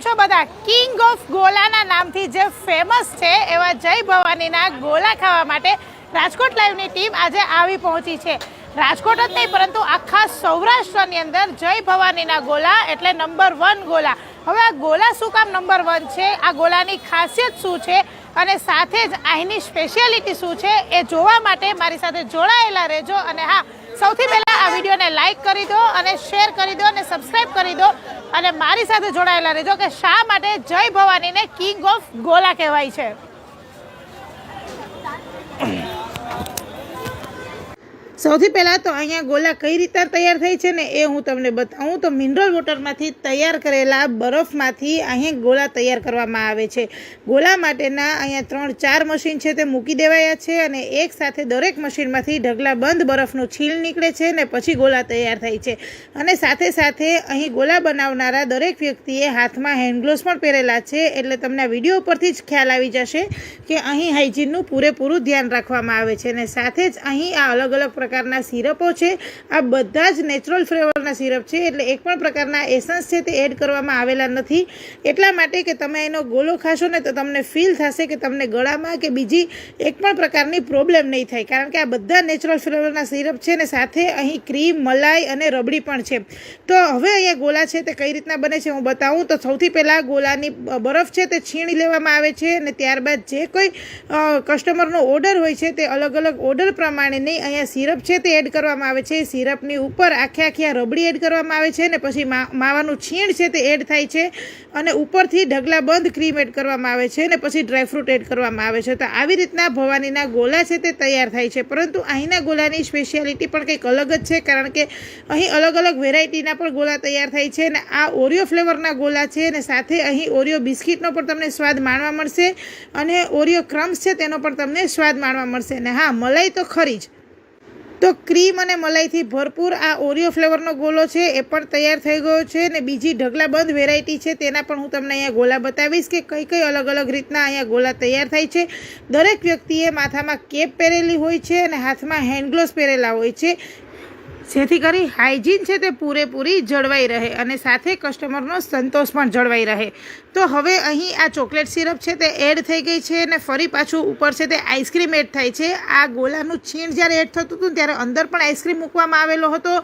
છો બધા? King of ગોલાના નામથી જે ફેમસ છે, એવા જય ભવાનીના ગોલા ખાવા માટે રાજકોટ લાઈવની ટીમ આજે આવી પહોંચી છે. રાજકોટ જ નહીં, પરંતુ આખા સૌરાષ્ટ્રની અંદર જય ભવાનીના ગોલા એટલે નંબર વન ગોલા. હવે આ ગોલા શું કામ નંબર વન છે? આ ગોલાની ખાસિયત શું છે? અને સાથે જ અહીંની સ્પેશિયાલિટી શું છે? એ જોવા માટે મારી સાથે જોડાયેલા રહેજો. અને હા, સૌથી પહેલા આ વિડીયોને લાઈક કરી દો અને શેર કરી દો અને સબસ્ક્રાઇબ કરી દો. અને મારી સાથે જોડાયેલા રહેજો કે શા માટે જય ભવાનીને કિંગ ઓફ ગોલા કહેવાય છે. સૌથી પહેલાં તો અહીંયા ગોલા કઈ રીતે તૈયાર થાય છે ને એ હું તમને બતાવું. તો મિનરલ વોટરમાંથી તૈયાર કરેલા બરફમાંથી અહીં ગોલા તૈયાર કરવામાં આવે છે. ગોલા માટેના અહીંયા ત્રણ ચાર મશીન છે તે મૂકી દેવાયા છે અને એક સાથે દરેક મશીનમાંથી ઢગલા બંધ બરફનું છીલ નીકળે છે ને પછી ગોલા તૈયાર થાય છે. અને સાથે સાથે અહીં ગોલા બનાવનારા દરેક વ્યક્તિએ હાથમાં હેન્ડગ્લોવ્સ પણ પહેરેલા છે. એટલે તમને વીડિયો ઉપરથી જ ખ્યાલ આવી જશે કે અહીં હાઇજીનનું પૂરેપૂરું ધ્યાન રાખવામાં આવે છે અને સાથે જ અહીં આ અલગ અલગ પ્રકારના સિરપો છે. આ બધા જ નેચરલ ફ્લેવરના સિરપ છે. એટલે એક પણ પ્રકારના એસન્સ છે તે એડ કરવામાં આવેલા નથી. એટલા માટે કે તમે એનો ગોલો ખાશો ને તો તમને ફીલ થશે કે તમને ગળામાં કે બીજી એક પણ પ્રકારની પ્રોબ્લેમ નહીં થાય. કારણ કે આ બધા નેચરલ ફ્લેવરના સિરપ છે ને સાથે અહીં ક્રીમ, મલાઈ અને રબડી પણ છે. તો હવે અહીંયા ગોલા છે તે કઈ રીતના બને છે હું બતાવું. તો સૌથી પહેલાં ગોલાની બરફ છે તે છીણી લેવામાં આવે છે અને ત્યારબાદ જે કોઈ કસ્ટમરનો ઓર્ડર હોય છે તે અલગ અલગ ઓર્ડર પ્રમાણેની અહીંયા સિરપ છે તે એડ કરવામાં આવે છે. સિરપની ઉપર આખે આખી આ રબડી એડ કરવામાં આવે છે ને પછી માવાનું છીણ છે તે એડ થાય છે અને ઉપરથી ઢગલા બંધ ક્રીમ એડ કરવામાં આવે છે ને પછી ડ્રાયફ્રૂટ એડ કરવામાં આવે છે. તો આવી રીતના ભવાનીના ગોલા છે તે તૈયાર થાય છે. પરંતુ અહીંના ગોલાની સ્પેશિયાલિટી પણ કંઈક અલગ જ છે કારણ કે અહીં અલગ અલગ વેરાયટીના પણ ગોલા તૈયાર થાય છે અને આ ઓરિયો ફ્લેવરના ગોલા છે અને સાથે અહીં ઓરિયો બિસ્કિટનો પણ તમને સ્વાદ માણવા મળશે અને ઓરિયો ક્રમ્સ છે તેનો પણ તમને સ્વાદ માણવા મળશે. અને હા, મલાઈ તો ખરી જ. તો ક્રીમ અને મલાઈથી ભરપૂર આ ઓરિયો ફ્લેવરનો ગોલો છે, એ પણ તૈયાર થઈ ગયો છે ને બીજી ઢગલાબંધ વેરાયટી છે, તેના પણ હું તમને અહીંયા ગોલા બતાવીશ કે કઈ કઈ અલગ અલગ રીતના અહીંયા ગોલા તૈયાર થાય છે. દરેક વ્યક્તિએ માથામાં કેપ પહેરેલી હોય છે અને હાથમાં હેન્ડગ્લોવ્સ પહેરેલા હોય છે. જેથી કરી હાઇજીન છે તે પૂરેપૂરી જળવાઈ રહે અને સાથે કસ્ટમરનો સંતોષ પણ જળવાઈ રહે. તો હવે અહીં આ ચોકલેટ સિરપ છે તે એડ થઈ ગઈ છે અને ફરી પાછું ઉપર છે તે આઈસ્ક્રીમ એડ થાય છે. આ ગોલાનું છીણ જ્યારે એડ થતું હતું ત્યારે અંદર પણ આઈસ્ક્રીમ મૂકવામાં આવેલો હતો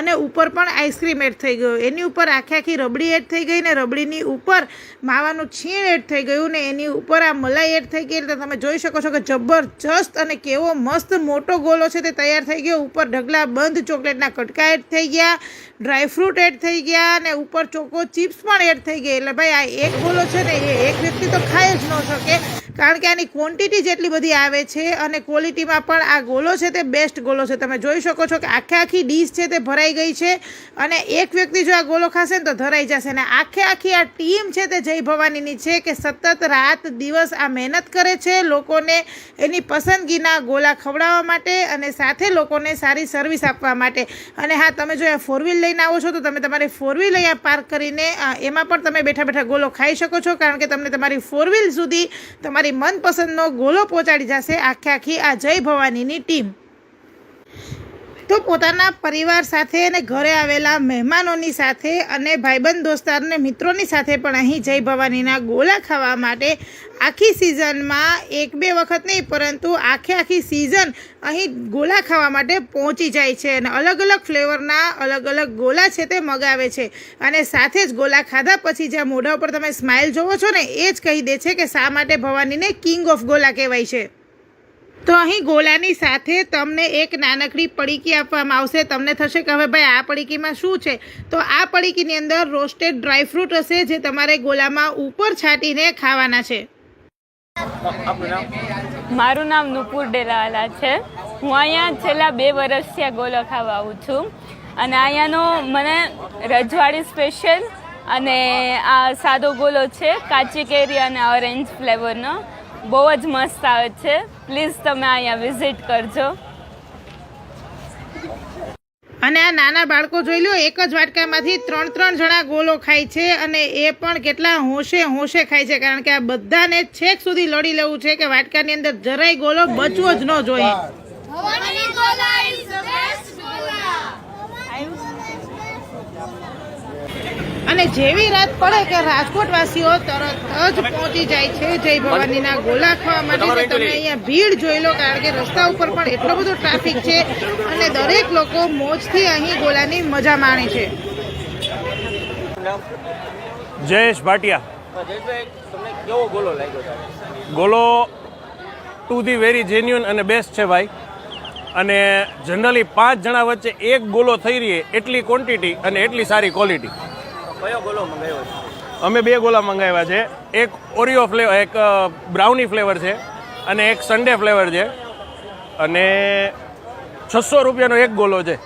અને ઉપર પણ આઈસ્ક્રીમ એડ થઈ ગયો. એની ઉપર આખી આખી રબડી એડ થઈ ગઈ ને રબડીની ઉપર માવાનું છીણ એડ થઈ ગયું ને એની ઉપર આ મલાઈ એડ થઈ ગઈ એટલે તમે જોઈ શકો છો કે જબરજસ્ત અને કેવો મસ્ત મોટો ગોલો છે તે તૈયાર થઈ ગયો. ઉપર ઢગલા બંધ ચોકલેટના કટકા એડ થઈ ગયા. ડ્રાયફ્રૂટ એડ થઈ ગયા અને ઉપર ચોકો ચિપ્સ પણ એડ થઈ ગઈ એટલે ભાઈ આ એક ગોલો છે ને, એ એક વ્યક્તિ તો ખાઈ જ ન શકે. કારણ કે આની ક્વોન્ટિટી જેટલી બધી આવે છે અને ક્વોલિટીમાં પણ આ ગોલો છે તે બેસ્ટ ગોલો છે. તમે જોઈ શકો છો કે આખે આખી ડીશ છે તે ભરાઈ ગઈ છે અને એક વ્યક્તિ જો આ ગોલો ખાશે ને તો ધરાઈ જશે. ને આખે આખી આ ટીમ છે તે જય ભવાનીની છે કે સતત રાત દિવસ આ મહેનત કરે છે લોકોને એની પસંદગીના ગોલા ખવડાવવા માટે અને સાથે લોકોને સારી સર્વિસ આપવા માટે. અને હા, તમે જો ફોર વ્હીલ લઈને આવો છો તો તમે તમારી ફોર વ્હીલ અહીંયા પાર્ક કરીને એમાં પણ તમે બેઠા બેઠા ગોલો ખાઈ શકો છો. કારણ કે તમને તમારી ફોર વ્હીલ સુધી તમારી મનપસંદનો ગોલો પહોંચાડી જશે આખે આખી આ જય ભવાનીની ટીમ. તો પોતાના પરિવાર સાથે અને ઘરે આવેલા મહેમાનોની સાથે અને ભાઈબંધ દોસ્તારને મિત્રોની સાથે પણ અહીં જય ભવાનીના ગોલા ખાવા માટે આખી સિઝનમાં એક બે વખત નહીં, પરંતુ આખે આખી સિઝન અહીં ગોલા ખાવા માટે પહોંચી જાય છે અને અલગ અલગ ફ્લેવરના અલગ અલગ ગોલા છે તે મગાવે છે. અને સાથે જ ગોલા ખાધા પછી જ્યાં મોઢા ઉપર તમે સ્માઇલ જોવો છો ને, એ જ કહી દે છે કે શા માટે ભવાનીને કિંગ ઓફ ગોલા કહેવાય છે. તો અહીં ગોલાની સાથે તમને એક નાનકડી પડીકી આપવામાં આવશે. તમને થશે કે હવે ભાઈ આ પડીકીમાં શું છે? તો આ પડીકીની અંદર રોસ્ટેડ ડ્રાયફ્રૂટ હશે જે તમારે ગોલામાં ઉપર છાંટીને ખાવાના છે. મારું નામ નુપુર ડેલાવાલા છે. હું અહીંયા છેલ્લા બે વર્ષથી આ ગોલો ખાવા આવું છું. અને અહીંયાનો મને રજવાડી સ્પેશિયલ અને આ સાદો ગોલો છે કાચી કેરી અને ઓરેન્જ ફ્લેવરનો. બહુ જ મસ્ત આવે છે. પ્લીઝ તમે અહીંયા વિઝિટ કરજો. અને આ નાના બાળકો જોઈ લો એક જ વાટકામાંથી ત્રણ ત્રણ જણા ગોલો ખાય છે અને એ પણ કેટલા હોશે હોશે ખાય છે કારણ કે આ બધાને છેક સુધી લડી લેવું છે કે વાટકાની અંદર જરાય ગોલો બચવો જ ન જોઈએ. અને જેવી રાત પડે કે રાજકોટવાસીઓ તરત જ પહોંચી જાય છે જય ભવાનીના ગોલા ખાવા માટે. તમે અહીંયા ભીડ જોઈ લો કારણ કે રસ્તા ઉપર પણ એટલો બધો ટ્રાફિક છે અને દરેક લોકો મોજથી અહીં ગોલાની મજા માણે છે. જયેશ ભાટિયા. ગોલો ગોલો ટુ ધી વેરી જેન્યુન અને બેસ્ટ છે ભાઈ. અને જનરલી પાંચ જણા વચ્ચે એક ગોલો થઈ રહી એટલી ક્વોન્ટિટી અને એટલી સારી ક્વોલિટી કયો ગોલો મંગાવ્યો છે? અમે બે ગોલા મંગાવ્યા છે. એક ઓરિયો ફ્લેવર એક બ્રાઉની ફ્લેવર છે અને એક સન્ડે ફ્લેવર છે. અને છસો રૂપિયાનો એક ગોલો છે.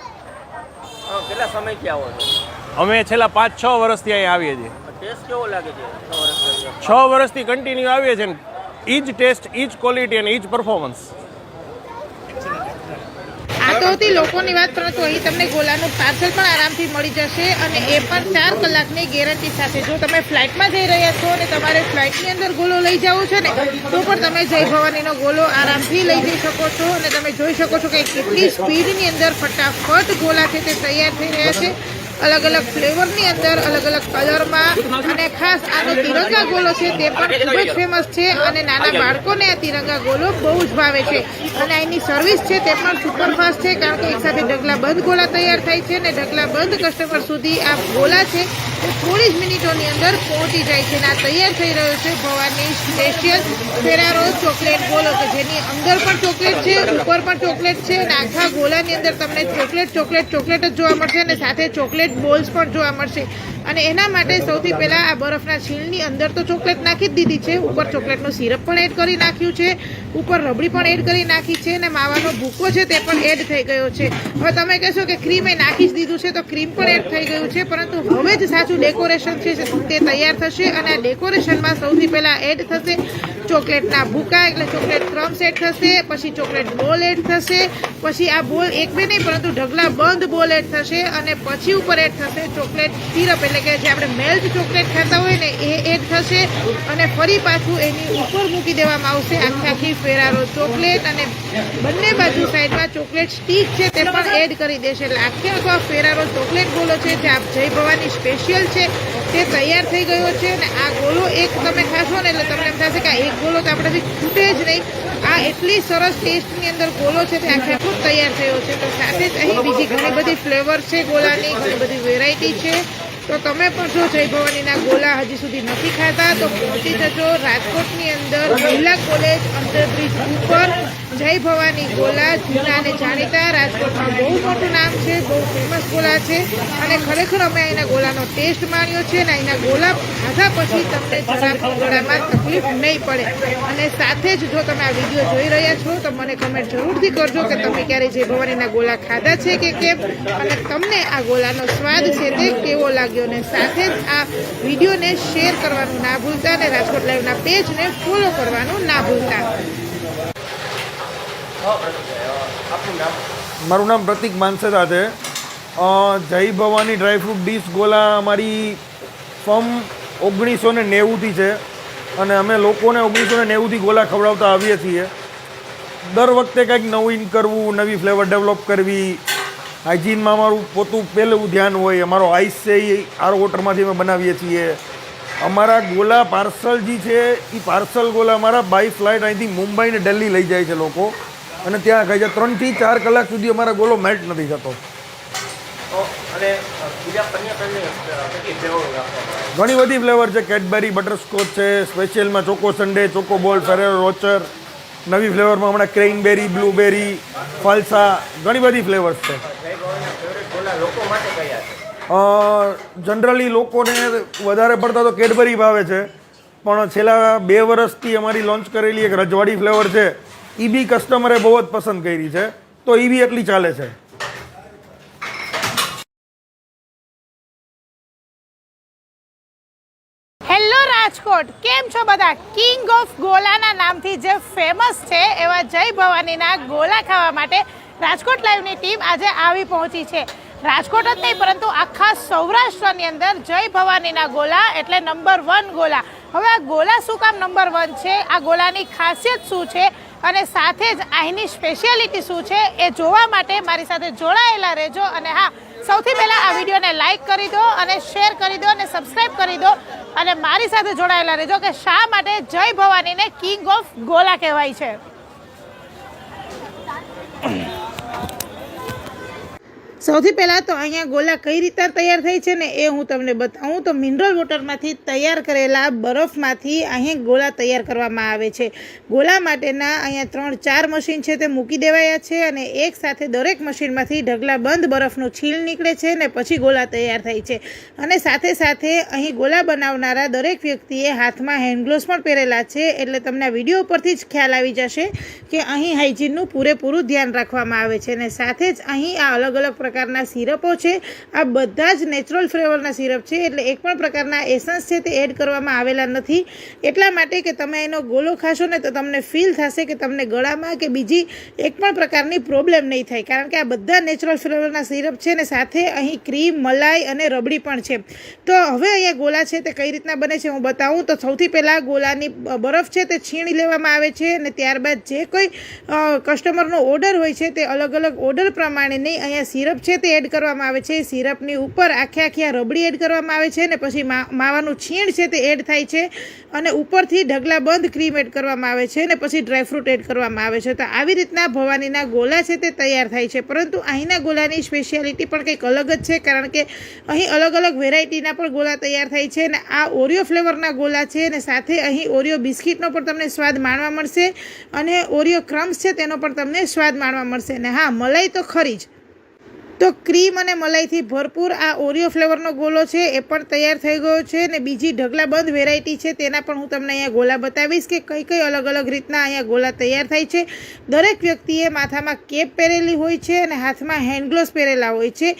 કેટલા સમયથી આવો છો? અમે છેલ્લા પાંચ છ વર્ષથી અહીં આવીએ છીએ. ટેસ્ટ કેવો લાગે છે? છ વર્ષથી? કન્ટિન્યુ આવીએ છીએ ને. ઈ જ ટેસ્ટ ઈ જ ક્વોલિટી અને ઈ જ પરફોર્મન્સ તો હતી લોકોની વાત પરંતુ અહીં તમને ગોલાનું પાર્સલ પણ આરામથી મળી જશે અને એ પણ ચાર કલાકની ગેરંટી સાથે. જો તમે ફ્લાઇટમાં જઈ રહ્યા છો અને તમારે ફ્લાઇટની અંદર ગોલો લઈ જવો છે ને, તો પણ તમે જય ભવાનીનો ગોલો આરામથી લઈ જઈ શકો છો અને તમે જોઈ શકો છો કે કેટલી સ્પીડની અંદર ફટાફટ ગોલા છે તે તૈયાર થઈ રહ્યા છે. અલગ અલગ ફ્લેવરની અંદર અલગ અલગ કલરમાં અને ખાસ આનો તિરંગા ગોલો છે તે પણ ખૂબ જ ફેમસ છે અને નાના બાળકોને આ તિરંગા ગોલો બહુ જ ભાવે છે. અને અહીંની સર્વિસ છે તે પણ સુપરફાસ્ટ છે કારણ કે એકસાથે ઢગલા બંધ ગોલા તૈયાર થાય છે અને ઢગલા બંધ કસ્ટમર સુધી આ ગોલા છે તે થોડી જ મિનિટોની અંદર પહોંચી જાય છે અને આ તૈયાર થઈ રહ્યો છે ભવાની સ્પેશિયલ ફેરારો ચોકલેટ ગોલો કે જેની અંદર પણ ચોકલેટ છે, ઉપર પણ ચોકલેટ છે અને આખા ગોલાની અંદર તમને ચોકલેટ ચોકલેટ ચોકલેટ જ જોવા મળશે અને સાથે ચોકલેટ બોલ્સ પણ જોવા મળશે. અને એના માટે સૌથી પહેલાં આ બરફના છીણની અંદર તો ચોકલેટ નાખી જ દીધી છે. ઉપર ચોકલેટનો સિરપ પણ એડ કરી નાખ્યું છે. ઉપર રબડી પણ એડ કરી નાખી છે અને માવાનો ભૂકો છે તે પણ એડ થઈ ગયો છે. હવે તમે કહેશો કે ક્રીમ એ નાખી જ દીધું છે તો ક્રીમ પણ એડ થઈ ગયું છે પરંતુ હવે જ સાચું ડેકોરેશન છે તે તૈયાર થશે અને આ ડેકોરેશનમાં સૌથી પહેલાં એડ થશે ચોકલેટના ભૂકા એટલે ચોકલેટ ક્રમ્સ એડ થશે પછી ચોકલેટ બોલ એડ થશે પછી આ બોલ એક બે નહીં પરંતુ ઢગલા બંધ બોલ એડ થશે અને પછી ઉપર એડ થશે, ચોકલેટ સિરપ એટલે કે જે આપણે મેલ્ટ ચોકલેટ ખાતા હોય ને, એ એડ થશે અને ફરી પાછું એની ઉપર મૂકી દેવામાં આવશે આખી આખી ફેરારો ચોકલેટ અને બંને બાજુ સાઈડમાં ચોકલેટ સ્ટીક છે તે પણ એડ કરી દેશે. એટલે આખે આખો ફેરારો ચોકલેટ ગોલો છે, જે આપ જય ભવાની સ્પેશિયલ છે, તે તૈયાર થઈ ગયો છે અને આ ગોલો એક તમે ખાશો ને એટલે તમને એમ થશે કે આ એક ગોલો તો આપણાથી છૂટે જ નહીં. એટલી સરસ ટેસ્ટની અંદર ગોલો છે, ત્યાં આખો તૈયાર થયો છે. તો સાથે જ અહીં બીજી ઘણી બધી ફ્લેવર છે ગોલાની ઘણી બધી વેરાયટી છે. તો તમે પણ જો જય ભવાનીના ગોલા હજી સુધી નથી ખાતા તો પહોંચી જજો રાજકોટની અંદર મહિલા કોલેજ અંડરબ્રિજ ઉપર. જય ભવાની ગોલા જૂના જાણીતા. રાજકોટમાં બહુ મોટું નામ છે, બહુ ફેમસ ગોલા છે. અને ખરેખર અમે અહીંના ગોલાનો ટેસ્ટ માણ્યો છે અને અહીંના ગોલા ખાધા પછી તમને જરા ગળામાં તકલીફ નહીં પડે. અને સાથે જ જો તમે આ વીડિયો જોઈ રહ્યા છો, તો મને કમેન્ટ જરૂરથી કરજો કે તમે ક્યારે જય ભવાનીના ગોલા ખાધા છે કે કેમ. અને તમને આ ગોલાનો સ્વાદ છે તે કેવો લાગ્યો? અને સાથે જ આ વિડીયોને શેર કરવાનું ના ભૂલતા અને રાજકોટ લાઈવના પેજને ફોલો કરવાનું ના ભૂલતા. મારું નામ પ્રતિક માનસેરા છે જય ભવાની ડ્રાયફ્રૂટ ડીશ ગોલા અમારી ફર્મ ઓગણીસો ને નેવુંથી છે. અને અમે લોકોને ઓગણીસો ને નેવુંથી ગોલા ખવડાવતા આવીએ છીએ. દર વખતે કંઈક નવીન કરવું, નવી ફ્લેવર ડેવલપ કરવી હાઇજીનમાં અમારું પોતું પહેલું ધ્યાન હોય અમારો આઈસ છે એ આર વોટરમાંથી અમે બનાવીએ છીએ. અમારા ગોલા પાર્સલ જે છે એ પાર્સલ ગોલા અમારા બાય ફ્લાઇટ અહીંથી મુંબઈ ને દિલ્હી લઈ જાય છે લોકો. અને ત્યાં ખાઈ છે ત્રણથી ચાર કલાક સુધી અમારા ગોલો મેલ્ટ નથી થતો. ઘણી બધી ફ્લેવર છે. કેડબરી બટરસ્કોચ છે સ્પેશિયલમાં ચોકો સન્ડે ચોકો બોલ ફેરેરો રોચર નવી ફ્લેવરમાં હમણાં ક્રેઇનબેરી બ્લૂબેરી ફલસા ઘણી બધી ફ્લેવર્સ છે જય ભવાનીના ફેવરેટ ગોલા લોકો માટે કયા છે જનરલી લોકોને વધારે પડતા તો કેડબરી ભાવે છે. પણ છેલ્લા બે વર્ષથી અમારી લોન્ચ કરેલી એક રજવાડી ફ્લેવર છે એ બી કસ્ટમરે બહુ જ પસંદ કરી છે. તો એ બી એટલી ચાલે છે. હેલો રાજકોટ, કેમ છો બધા? કિંગ ઓફ ગોલાના નામથી જે ફેમસ છે, એવા જય ભવાનીના ગોલા ખાવા માટે રાજકોટ લાઈવની ટીમ આજે આવી પહોંચી છે. રાજકોટ જ નહીં, પરંતુ આખા સૌરાષ્ટ્રની અંદર જય ભવાનીના ગોલા એટલે નંબર વન ગોલા. હવે આ ગોલા શું કામ નંબર વન છે? આ ગોલાની ખાસિયત શું છે? અને સાથે જ અહીંની સ્પેશિયાલિટી શું છે? એ જોવા માટે મારી સાથે જોડાયેલા રહેજો. અને હા, સૌથી પહેલાં આ વિડીયોને લાઈક કરી દો અને શેર કરી દો અને સબસ્ક્રાઈબ કરી દો. અને મારી સાથે જોડાયેલા રહેજો કે શા માટે જય ભવાનીને કિંગ ઓફ ગોલા કહેવાય છે. સૌથી પહેલાં તો અહીંયા ગોલા કઈ રીતના તૈયાર થઈ છે ને એ હું તમને બતાવું. તો મિનરલ વોટરમાંથી તૈયાર કરેલા બરફમાંથી અહીંયા ગોલા તૈયાર કરવામાં આવે છે. ગોલા માટેના અહીંયા ત્રણ ચાર મશીન છે તે મૂકી દેવાયા છે અને એક સાથે દરેક મશીનમાંથી ઢગલા બંધ બરફનું છીલ નીકળે છે ને પછી ગોલા તૈયાર થાય છે. અને સાથે સાથે અહીં ગોલા બનાવનારા દરેક વ્યક્તિએ હાથમાં હેન્ડગ્લોવ્સ પણ પહેરેલા છે. એટલે તમને વીડિયો પરથી જ ખ્યાલ આવી જશે કે અહીં હાઇજીનનું પૂરેપૂરું ધ્યાન રાખવામાં આવે છે. અને સાથે જ અહીં આ અલગ અલગ પ્રકારના સિરપો છે. આ બધા જ નેચરલ ફ્લેવરના સિરપ છે. એટલે એક પણ પ્રકારના એસન્સ છે તે એડ કરવામાં આવેલા નથી. એટલા માટે કે તમે એનો ગોલો ખાશો ને તો તમને ફીલ થશે કે તમને ગળામાં કે બીજી એક પણ પ્રકારની પ્રોબ્લેમ નહીં થાય. કારણ કે આ બધા નેચરલ ફ્લેવરના સિરપ છે ને સાથે અહીં ક્રીમ મલાઈ અને રબડી પણ છે. તો હવે અહીંયા ગોલા છે તે કઈ રીતના બને છે હું બતાવું. તો સૌથી પહેલાં ગોલાની બરફ છે તે છીણી લેવામાં આવે છે અને ત્યારબાદ જે કોઈ કસ્ટમરનો ઓર્ડર હોય છે તે અલગ અલગ ઓર્ડર પ્રમાણેની અહીંયા સિરપ છે તે એડ કરવામાં આવે છે. સિરપની ઉપર આખે આખી આ રબડી એડ કરવામાં આવે છે ને પછી માવાનું છીણ છે તે એડ થાય છે અને ઉપરથી ઢગલા બંધ ક્રીમ એડ કરવામાં આવે છે ને પછી ડ્રાયફ્રૂટ એડ કરવામાં આવે છે. તો આવી રીતના ભવાનીના ગોલા છે તે તૈયાર થાય છે. પરંતુ અહીંના ગોલાની સ્પેશિયાલિટી પણ કંઈક અલગ જ છે કારણ કે અહીં અલગ અલગ વેરાયટીના પણ ગોલા તૈયાર થાય છે અને આ ઓરિયો ફ્લેવરના ગોલા છે અને સાથે અહીં ઓરિયો બિસ્કિટનો પણ તમને સ્વાદ માણવા મળશે અને ઓરિયો ક્રમ્સ છે તેનો પણ તમને સ્વાદ માણવા મળશે. અને હા, મલાઈ તો ખરી જ. તો ક્રીમ અને મલાઈથી ભરપૂર આ ઓરિયો ફ્લેવરનો ગોલો છે, એ પણ તૈયાર થઈ ગયો છે અને બીજી ઢગલાબંધ વેરાયટી છે, તેના પણ હું તમને અહીંયા ગોલા બતાવીશ કે કઈ કઈ અલગ અલગ રીતના અહીંયા ગોલા તૈયાર થાય છે. દરેક વ્યક્તિએ માથામાં કેપ પહેરેલી હોય છે અને હાથમાં હેન્ડ ગ્લોવ્સ પહેરેલા હોય છે.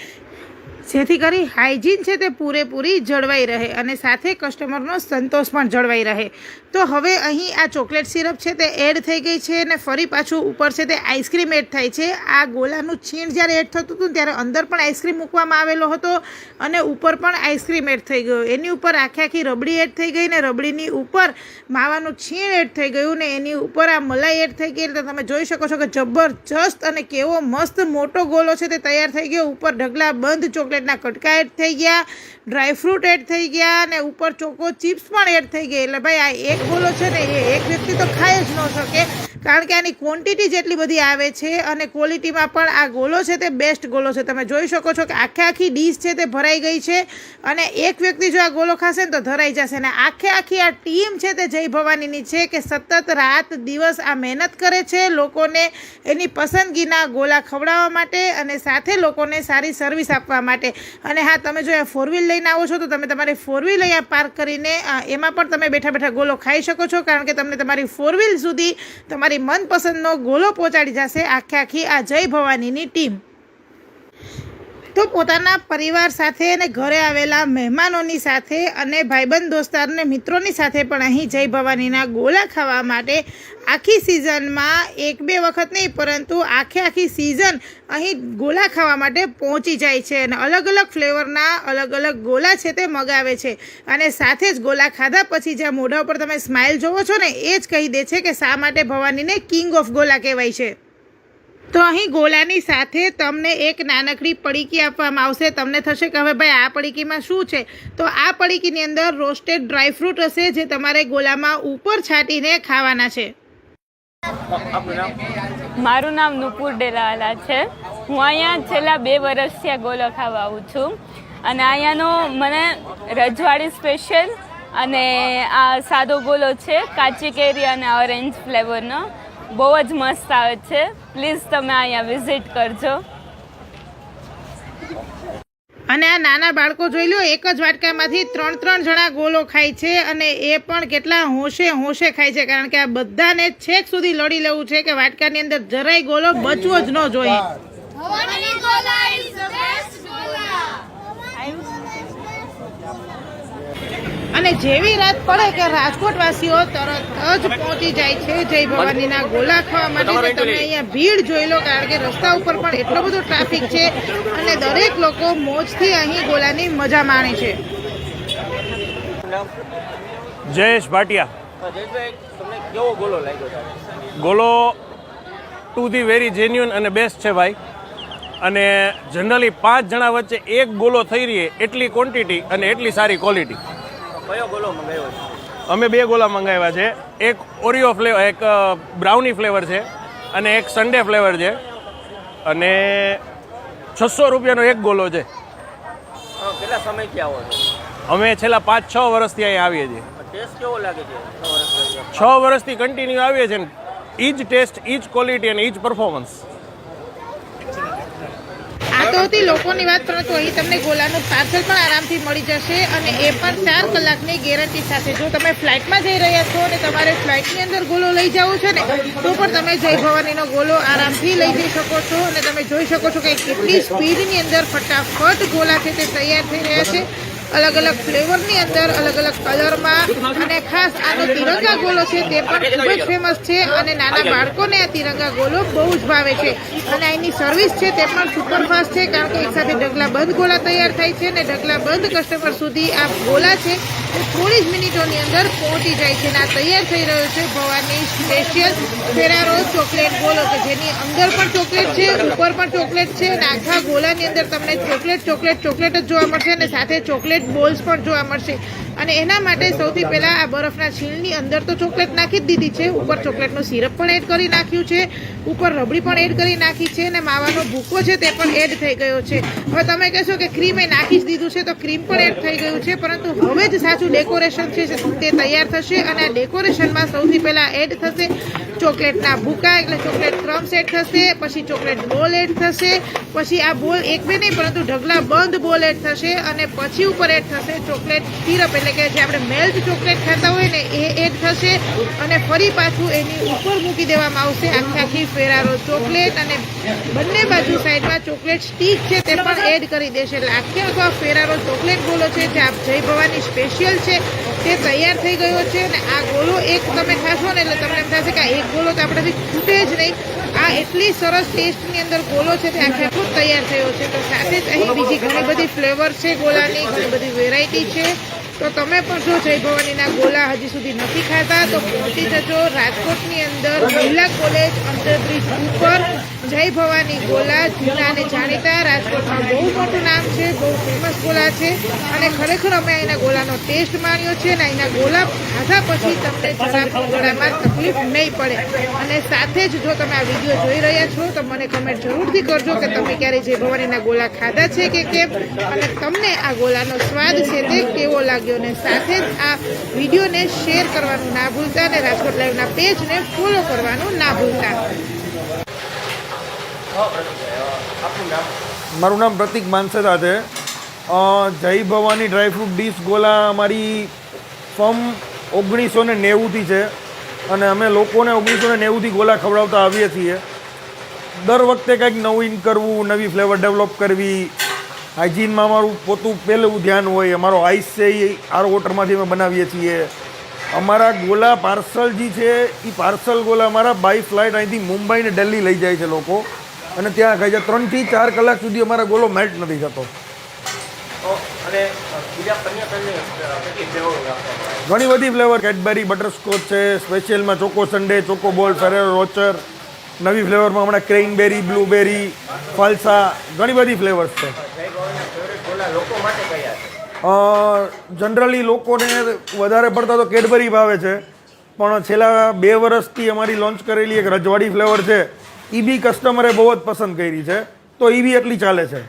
જેથી કરી હાઇજીન છે તે પૂરેપૂરી જળવાઈ રહે અને સાથે કસ્ટમરનો સંતોષ પણ જળવાઈ રહે. તો હવે અહીં આ ચોકલેટ સિરપ છે તે એડ થઈ ગઈ છે અને ફરી પાછું ઉપર છે તે આઈસ્ક્રીમ એડ થાય છે. આ ગોલાનું છીણ જ્યારે એડ થતું હતું ત્યારે અંદર પણ આઈસ્ક્રીમ મૂકવામાં આવેલો હતો અને ઉપર પણ આઈસ્ક્રીમ એડ થઈ ગયો. એની ઉપર આખી આખી રબડી એડ થઈ ગઈ ને રબડીની ઉપર માવાનું છીણ એડ થઈ ગયું ને એની ઉપર આ મલાઈ એડ થઈ ગઈ એટલે તમે જોઈ શકો છો કે જબરજસ્ત અને કેવો મસ્ત મોટો ગોલો છે તે તૈયાર થઈ ગયો. ઉપર ઢગલા બંધ ચોકલેટના કટકા એડ થઈ ગયા ડ્રાયફ્રૂટ એડ થઈ ગયા અને ઉપર ચોકો ચિપ્સ પણ એડ થઈ ગઈ એટલે ભાઈ આ એક ગોલો છે ને, એ એક વ્યક્તિ તો ખાઈ જ ન શકે. કારણ કે આની ક્વોન્ટિટી જેટલી બધી આવે છે અને ક્વોલિટીમાં પણ આ ગોલો છે તે બેસ્ટ ગોલો છે. તમે જોઈ શકો છો કે આખે આખી ડીશ છે તે ભરાઈ ગઈ છે અને એક વ્યક્તિ જો આ ગોલો ખાશે ને તો ધરાઈ જશે. અને આખે આખી આ ટીમ છે તે જય ભવાનીની છે કે સતત રાત દિવસ આ મહેનત કરે છે લોકોને એની પસંદગીના ગોલા ખવડાવવા માટે અને સાથે લોકોને સારી સર્વિસ આપવા માટે. અને હા, તમે જો ફોર વ્હીલ લઈને આવો છો તો તમે તમારી ફોર વ્હીલ અહીંયા પાર્ક કરીને એમાં પણ તમે બેઠા બેઠા ગોલો ખાઈ શકો છો. કારણ કે તમને તમારી ફોર વ્હીલ સુધી તમારી મનપસંદનો ગોલો પહોંચાડી જશે આખે આખી આ જય ભવાનીની ટીમ. તો પોતાના પરિવાર સાથે અને ઘરે આવેલા મહેમાનોની સાથે અને ભાઈબંધ દોસ્તારને મિત્રોની સાથે પણ અહીં જય ભવાનીના ગોલા ખાવા માટે આખી સિઝનમાં એક બે વખત નહીં, પરંતુ આખે આખી સિઝન અહીં ગોલા ખાવા માટે પહોંચી જાય છે અને અલગ અલગ ફ્લેવરના અલગ અલગ ગોલા છે તે મગાવે છે. અને સાથે જ ગોલા ખાધા પછી જ્યાં મોઢા ઉપર તમે સ્માઇલ જોવો છો ને, એ જ કહી દે છે કે શા માટે ભવાનીને કિંગ ઓફ ગોલા કહેવાય છે. તો અહીં ગોલાની સાથે તમને એક નાનકડી પડીકી આપવામાં આવશે. તમને થશે કે હવે ભાઈ આ પડીકીમાં શું છે? તો આ પડીકીની અંદર રોસ્ટેડ ડ્રાયફ્રૂટ હશે જે તમારે ગોલામાં ઉપર છાંટીને ખાવાના છે. મારું નામ નુપુર ડેલાવાલા છે. હું અહીંયા છેલ્લા બે વર્ષથી આ ગોલો ખાવા આવું છું. અને અહીંયાનો મને રજવાડી સ્પેશિયલ અને આ સાદો ગોલો છે કાચી કેરી અને ઓરેન્જ ફ્લેવરનો. બહુ જ મસ્ત આવે છે. પ્લીઝ તમે અહીંયા વિઝિટ કરજો. અને આ નાના બાળકો જોઈ લો એક જ વાટકામાંથી ત્રણ ત્રણ જણા ગોલો ખાય છે અને એ પણ કેટલા હોશે હોશે ખાય છે કારણ કે આ બધાને છેક સુધી લડી લેવું છે કે વાટકાની અંદર જરાય ગોલો બચવો જ ન જોઈએ ભવાની ગોલા is the best ગોલા અને જેવી રાત પડે કે રાજકોટ વાસીઓ તરત જ પહોંચી જાય છે જય ભવાનીના ગોલા ખાવા માટે તમે અહીંયા ભીડ જોઈ લો કારણ કે રસ્તા ઉપર પણ એટલો બધો ટ્રાફિક છે અને દરેક લોકો મોજથી અહીં ગોલાની મજા માણે છે. જયેશ ભાટિયા. તમને કેવો ગોલો લાગ્યો ગોલો ટુ ધી વેરી જેન્યુન અને બેસ્ટ છે ભાઈ. અને જનરલી પાંચ જણા વચ્ચે એક ગોલો થઈ રહી એટલી ક્વોન્ટિટી અને એટલી સારી ક્વોલિટી કયો ગોલો મંગાવ્યો છે? અમે બે ગોલા મંગાવ્યા છે. એક ઓરિયો ફ્લેવર એક બ્રાઉની ફ્લેવર છે અને એક સન્ડે ફ્લેવર છે. અને છસો રૂપિયાનો એક ગોલો છે. કેટલા સમયથી આવો છો? અમે છેલ્લા પાંચ છ વર્ષથી અહીં આવીએ છીએ. ટેસ્ટ કેવો લાગે છે? છ વર્ષથી? કન્ટિન્યુ આવીએ છીએ ને. ઈ જ ટેસ્ટ ઈ જ ક્વોલિટી અને ઈ જ પરફોર્મન્સ તો હતી લોકોની વાત પરંતુ અહીં તમને ગોલાનું પાર્સલ પણ આરામથી મળી જશે અને એ પણ ચાર કલાકની ગેરંટી સાથે. જો તમે ફ્લાઇટમાં જઈ રહ્યા છો અને તમારે ફ્લાઇટની અંદર ગોલો લઈ જવો છે ને, તો પણ તમે જય ભવાનીનો ગોલો આરામથી લઈ જઈ શકો છો અને તમે જોઈ શકો છો કે કેટલી સ્પીડની અંદર ફટાફટ ગોલા છે તે તૈયાર થઈ રહ્યા છે. અલગ અલગ ફ્લેવરની અંદર અલગ અલગ કલરમાં અને ખાસ આનો તિરંગા ગોલો છે તે પણ ખૂબ જ ફેમસ છે અને નાના બાળકોને આ તિરંગા ગોલો બહુ જ ભાવે છે. અને અહીંની સર્વિસ છે તે પણ સુપર ફાસ્ટ છે, કારણ કે એકસાથે ડગલા બંધ ગોલા તૈયાર થાય છે અને ડગલા બંધ કસ્ટમર સુધી આ ગોલા છે તે થોડી જ મિનિટોની અંદર પહોંચી જાય છે અને આ તૈયાર થઈ રહ્યો છે ભવાની સ્પેશિયલ ફેરારો ચોકલેટ ગોલો કે જેની અંદર પણ ચોકલેટ છે, ઉપર પણ ચોકલેટ છે અને આખા ગોલાની અંદર તમને ચોકલેટ ચોકલેટ ચોકલેટ જ જોવા મળશે અને સાથે ચોકલેટ બોલ્સ પણ જોવા મળશે. અને એના માટે સૌથી પહેલા આ બરફના છીણની અંદર તો ચોકલેટ નાખી જ દીધી છે. ઉપર ચોકલેટનો સિરપ પણ એડ કરી નાખ્યું છે. ઉપર રબડી પણ એડ કરી નાખી છે અને માવાનો ભૂકો છે તે પણ એડ થઈ ગયો છે. હવે તમે કહેશો કે ક્રીમ એ નાખી જ દીધું છે તો ક્રીમ પણ એડ થઈ ગયું છે પરંતુ હવે જ સાચું ડેકોરેશન છે તે તૈયાર થશે અને આ ડેકોરેશનમાં સૌથી પહેલા એડ થશે ચોકલેટના ભૂકા એટલે ચોકલેટ ક્રમ્સ એડ થશે પછી ચોકલેટ બોલ એડ થશે પછી આ બોલ એક બે નહીં પરંતુ ઢગલા બંધ બોલ એડ થશે અને પછી ઉપર એડ થશે. ચોકલેટ સિરપ એટલે કે જે આપણે મેલ્ટ ચોકલેટ ખાતા હોય ને, એ એડ થશે. અને ફરી પાછું એની ઉપર મૂકી દેવામાં આવશે આખી આખી ફેરારો ચોકલેટ અને બંને બાજુ સાઈડમાં ચોકલેટ સ્ટીક છે તે પણ એડ કરી દેશે. એટલે આખે આખો ફેરારો ચોકલેટ ગોલો છે જે આપ જય ભવાની સ્પેશિયલ છે, તે તૈયાર થઈ ગયો છે. અને આ ગોલો એક તમે ખાશો ને એટલે તમને એમ થશે કે આ એક ગોલો તો આપણાથી છૂટે જ નહીં. આ એટલી સરસ ટેસ્ટની અંદર ગોલો છે તે આખે આખો તૈયાર થયો છે. તો સાથે જ અહીં બીજી ઘણી બધી ફ્લેવર છે ગોલાની, ઘણી બધી વેરાયટી છે. તો તમે પણ જો જય ભવાનીના ગોલા હજી સુધી નથી ખાતા તો પહોંચી જજો રાજકોટની અંદર મહિલા કોલેજ અંતરબ્રિજ ઉપર. જય ભવાની ગોલા જૂના અને જાણીતા રાજકોટમાં બહુ મોટું નામ છે, બહુ ફેમસ ગોલા છે. અને ખરેખર અમે અહીંના ગોલાનો ટેસ્ટ માણ્યો છે અને અહીંના ગોલા ખાધા પછી તમને ગળામાં તકલીફ નહીં પડે. અને સાથે જ જો તમે આ વીડિયો જોઈ રહ્યા છો, તો મને કમેન્ટ જરૂરથી કરજો કે તમે ક્યારે જય ભવાનીના ગોલા ખાધા છે કે કેમ? અને તમને આ ગોલાનો સ્વાદ છે તે કેવો લાગ્યો? અને સાથે જ આ વિડીયોને શેર કરવાનું ના ભૂલતા અને રાજકોટ લાઈવના પેજને ફોલો કરવાનું ના ભૂલતા. મારું નામ પ્રતિક માનસેરા છે. જય ભવાની ડ્રાયફ્રૂટ ડીશ ગોલા અમારી ફર્મ ઓગણીસો ને નેવુંથી છે અને અમે લોકોને ઓગણીસો ને નેવુંથી ગોલા ખવડાવતા આવીએ છીએ. દર વખતે કંઈક નવીન કરવું, નવી ફ્લેવર ડેવલપ કરવી હાઇજીનમાં અમારું પોતું પહેલું ધ્યાન હોય, અમારો આઈસ છે એ આર વોટરમાંથી અમે બનાવીએ છીએ. અમારા ગોલા પાર્સલ જે છે એ પાર્સલ ગોલા અમારા બાય ફ્લાઇટ અહીંથી મુંબઈ ને દિલ્હી લઈ જાય છે લોકો. અને ત્યાં ખાઈ જાય ત્રણથી ચાર કલાક સુધી અમારા ગોલો મેલ્ટ નથી થતો. ઘણી બધી ફ્લેવર કેડબરી બટરસ્કોચ છે સ્પેશિયલમાં ચોકો સન્ડે ચોકો બોલ ફેરેરો રોચર નવી ફ્લેવરમાં હમણાં ક્રેઇનબેરી બ્લુબેરી ફાલસા ઘણી બધી ફ્લેવર્સ છે. છે? જનરલી લોકોને વધારે પડતા તો કેડબરી ભાવે છે. પણ છેલ્લા બે વર્ષથી અમારી લોન્ચ કરેલી એક રજવાડી ફ્લેવર છે. એ બી કસ્ટમરે બહુ જ પસંદ કરી છે તો એ બી એટલી ચાલે છે.